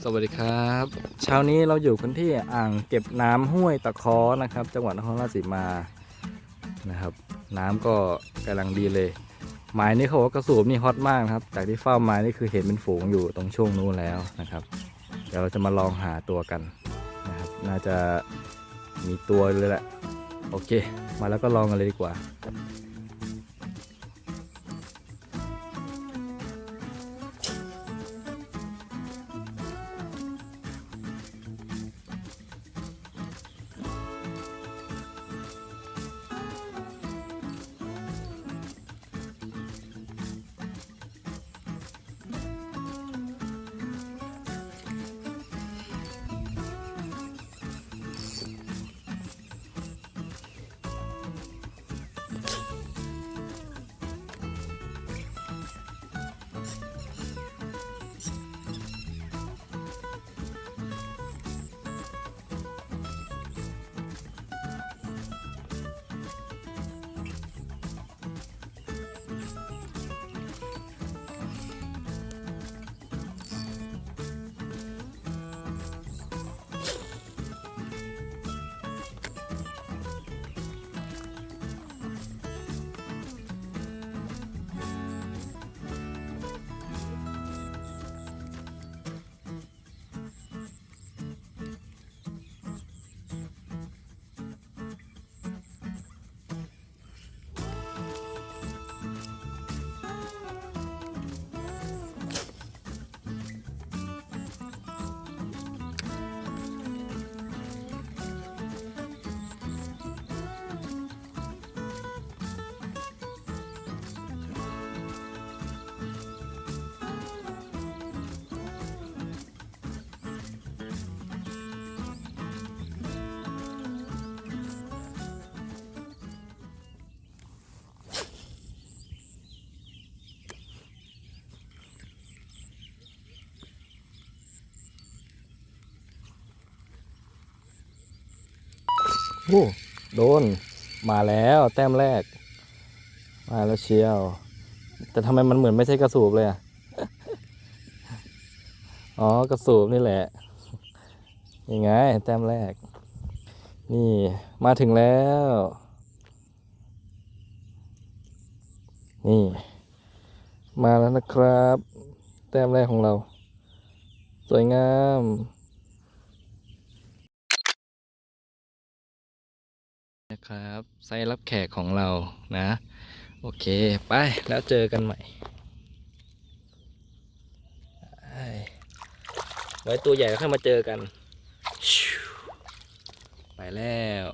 สวัสดีครับ เช้านี้เราอยู่กันที่อ่างเก็บน้ำห้วยตะคอนะครับ จังหวัดนครราชสีมานะครับ น้ำก็กำลังดีเลยหมายนี้เขาบอกว่ากระสูบนี่ฮอตมากนะครับ จากที่เฝ้าไม้นี่คือเห็นเป็นฝูงอยู่ตรงช่วงนู้นแล้วนะครับ เดี๋ยวเราจะมาลองหาตัวกันนะครับ น่าจะมีตัวเลยแหละ โอเค มาแล้วก็ลองกันเลยดีกว่า โอ้โดน มาแล้วแต้มแรก มาแล้วเชียว แต่ทำไมมันเหมือนไม่ใช่กระสูบเลยอะ อ๋อกระสูบนี่แหละยังไงแต้มแรก นี่มาถึงแล้ว นี่ มาแล้วนะครับ แต้มแรกของเรา สวยงาม นะ ครับไซรับแขกของเรานะ โอเค ไปแล้วเจอกันใหม่ ไว้ตัวใหญ่ค่อยมาเจอกัน ไปแล้ว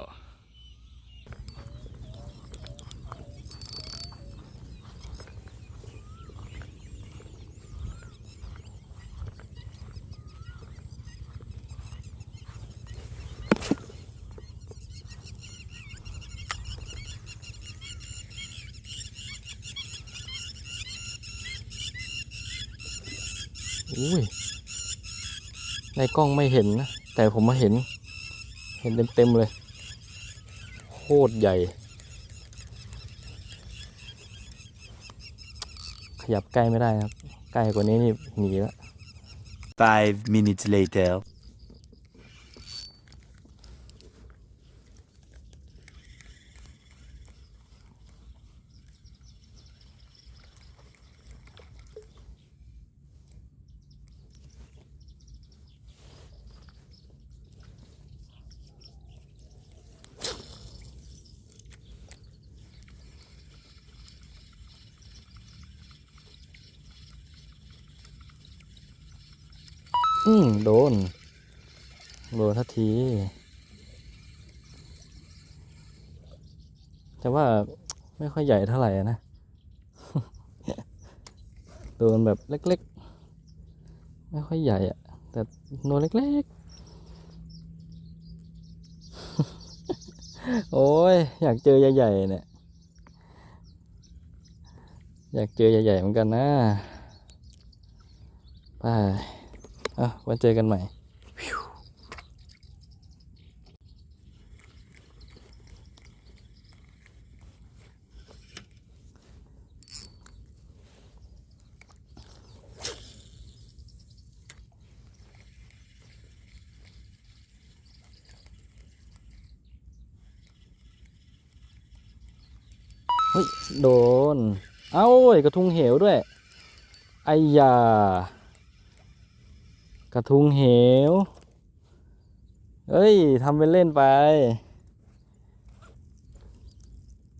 อุ้ยในกล้องไม่เห็นนะ แต่ผมมาเห็น เห็นเต็มๆเลย โคตรใหญ่ ขยับใกล้ไม่ได้ครับ ใกล้กว่านี้นี่หนีแล้ว Five minutes later. อืมโดน โดนทันที แต่ว่าไม่ค่อยใหญ่เท่าไหร่นะ โดนแบบเล็กๆ ไม่ค่อยใหญ่อะแต่โดนเล็กๆ โอ้ย อยากเจอใหญ่ๆเนี่ย อยากเจอใหญ่ๆเหมือนกันนะ ไป อะไว้เจอกันใหม่โดน เอ้ากระทุงเหวด้วยไอ้ยา กระทุงเหว เอ้ยทำเป็นเล่นไป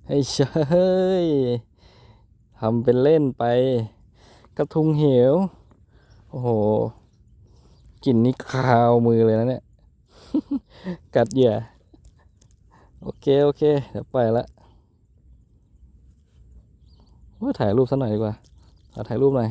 เฮ้ยเชยทำเป็นเล่นไป กระทุงเหว โอ้โหกลิ่นนี้คาวมือเลยนะเนี่ย กัดเหยื่อ โอเค โอเค เดี๋ยวไปละว่าถ่ายรูปสักหน่อยดีกว่าถ่ายรูปหน่อย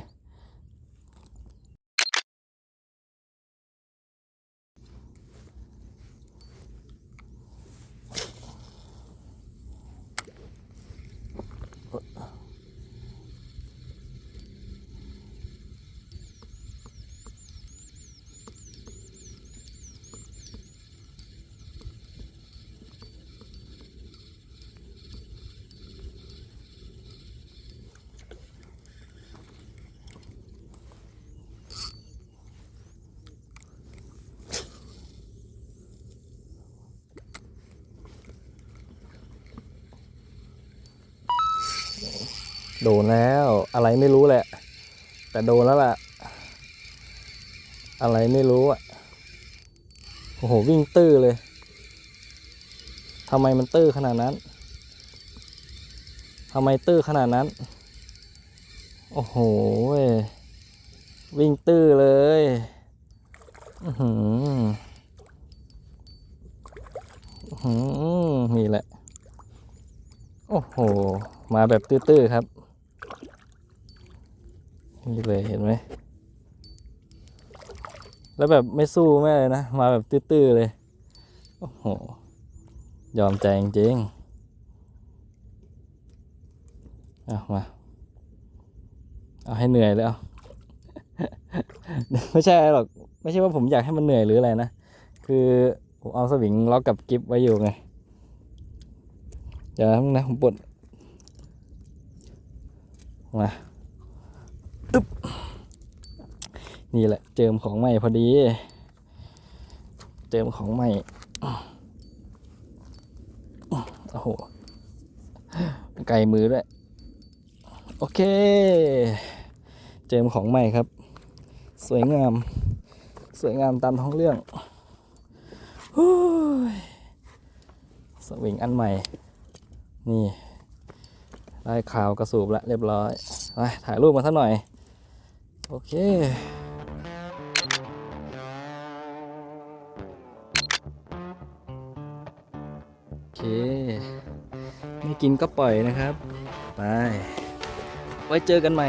โดนแล้ว อะไรไม่รู้แหละ แต่โดนแล้วล่ะ อะไรไม่รู้อะโอ้โหวิ่งตื้อเลยทำไมมันตื้อขนาดนั้นทำไมตื้อขนาดนั้น โอ้โหวิ่งตื้อเลยอือหืออื้อหือนี่แหละ โอ้โห มาแบบตื้อๆครับ นี่เลยเห็นไหม แล้วแบบไม่สู้แม่เลยนะ มาแบบตื้อๆเลย โอ้โห ยอมใจจริงๆเอามา เอาให้เหนื่อยเลยเอาไม่ใช่หรอก ไม่ใช่ว่าผมอยากให้มันเหนื่อยหรืออะไรนะ คือผมเอาสวิงล็อกกับกิฟไว้อยู่ไงเดี๋ยวนะผมปลดมาอึ๊บ นี่แหละ เจิมของใหม่พอดี เจิมของใหม่โอ้โหไกลมือด้วย โอเค เจิมของใหม่ครับ สวยงาม สวยงามตามท้องเรื่องหูยสวิงอันใหม่ นี่ ได้ข่าวกระสูบแล้วเรียบร้อย ไปถ่ายรูปมาสักหน่อย โอเค เค ไม่กินก็ปล่อยนะครับ ไป ไว้เจอกันใหม่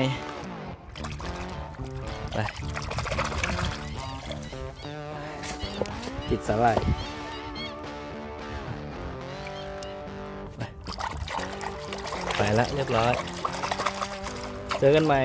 ไป ติดสาหร่ายไปละเรียบร้อย เจอกันใหม่